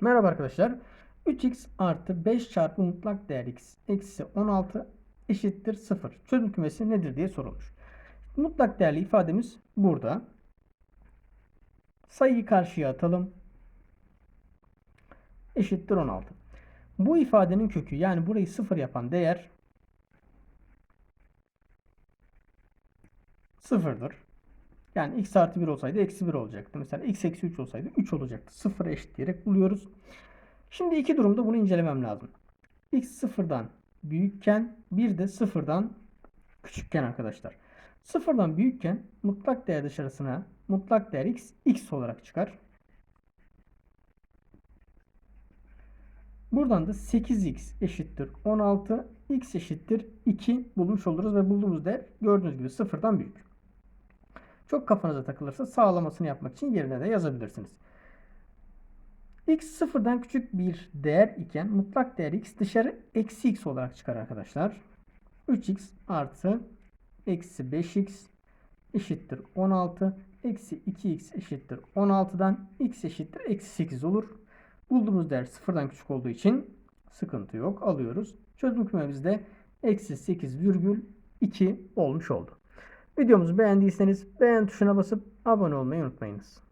Merhaba arkadaşlar. 3x artı 5 çarpı mutlak değer x eksi 16 eşittir 0. Çözüm kümesi nedir diye sorulmuş. Mutlak değerli ifademiz burada. Sayıyı karşıya atalım. Eşittir 16. Bu ifadenin kökü yani burayı 0 yapan değer sıfırdır. Yani x artı 1 olsaydı eksi 1 olacaktı. Mesela x eksi 3 olsaydı 3 olacaktı. Sıfıra eşitleyerek buluyoruz. Şimdi iki durumda bunu incelemem lazım. x sıfırdan büyükken bir de sıfırdan küçükken arkadaşlar. Sıfırdan büyükken mutlak değer dışarısına mutlak değer x x olarak çıkar. Buradan da 8x eşittir 16, x eşittir 2 bulmuş oluruz ve bulduğumuz değer gördüğünüz gibi sıfırdan büyük. Çok kafanıza takılırsa sağlamasını yapmak için yerine de yazabilirsiniz. x sıfırdan küçük bir değer iken mutlak değer x dışarı eksi x olarak çıkar arkadaşlar. 3x artı eksi 5x eşittir 16. Eksi 2x eşittir 16'dan x eşittir eksi 8 olur. Bulduğumuz değer sıfırdan küçük olduğu için sıkıntı yok. Alıyoruz. Çözüm kümemizde eksi 8,2 olmuş oldu. Videomuzu beğendiyseniz beğen tuşuna basıp abone olmayı unutmayınız.